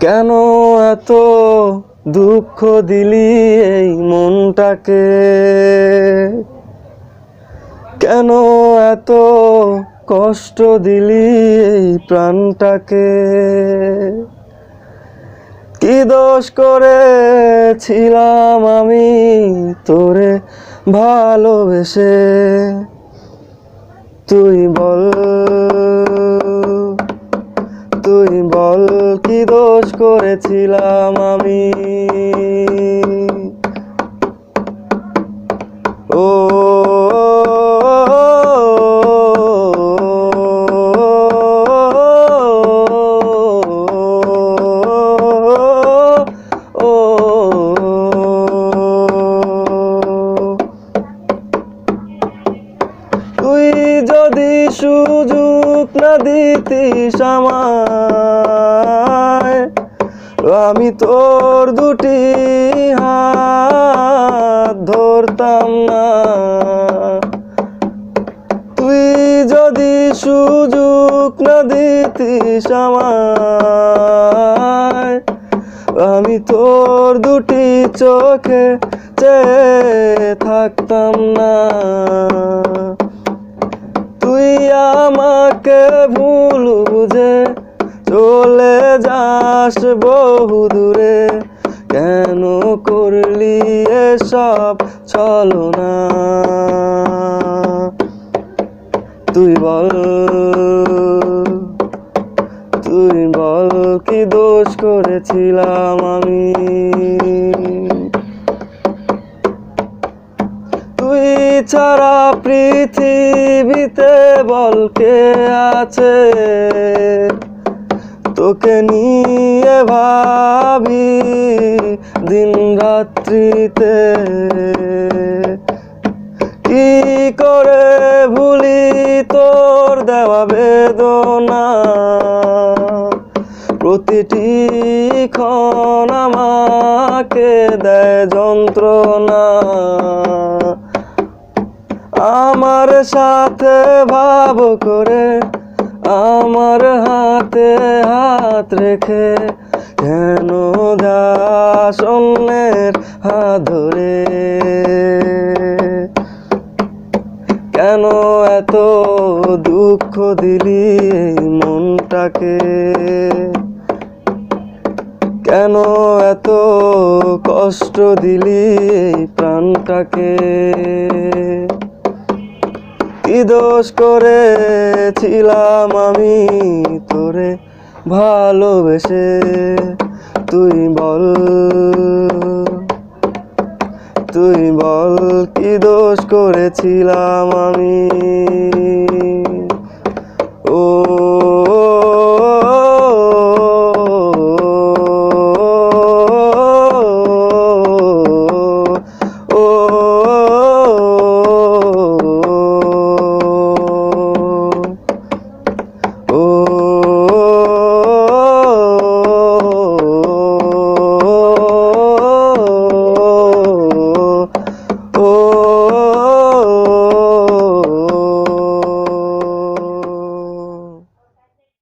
কেন এত দুঃখ দিলি এই মনটাকে? কেন এত কষ্ট দিলি এই প্রাণটাকে? কি দোষ করেছিলাম আমি তোরে ভালোবেসে? তুই বল তুই বল কি দোষ করেছিলাম আমি? সুযোগ না দিতিস আমায়? আমি তোর দুটি হাত ধরতাম না। তুই যদি সুযোগ না দিতিস আমায়, আমি তোর দুটি চোখে চেয়ে থাকতাম না। আমাকে ভুল বুঝে চলে যাস বহু দূরে। কেন করলি এসব? চলো না। তুই বল তুই বল, কি দোষ করেছিলাম আমি তুই ছাড়া পৃথিবীতে বল কে আছে? তোকে নিয়ে ভাবি দিন রাত্রিতে। কি করে ভুলি তোর দেওয়া বেদনা? প্রতিটি ক্ষণ আমাকে দেয় যন্ত্রণা। আমার সাথে ভাব করে, আমার হাতে হাত রেখে, কেন দাস অন্যের হাত ধরে? কেন এত দুঃখ দিলি এই মনটাকে? কেন এত কষ্ট দিলি এই প্রাণটাকে? দোষ করেছিলাম আমি তোরে ভালোবেসে তুই বল তুই বল কি দোষ করেছিলাম আমি?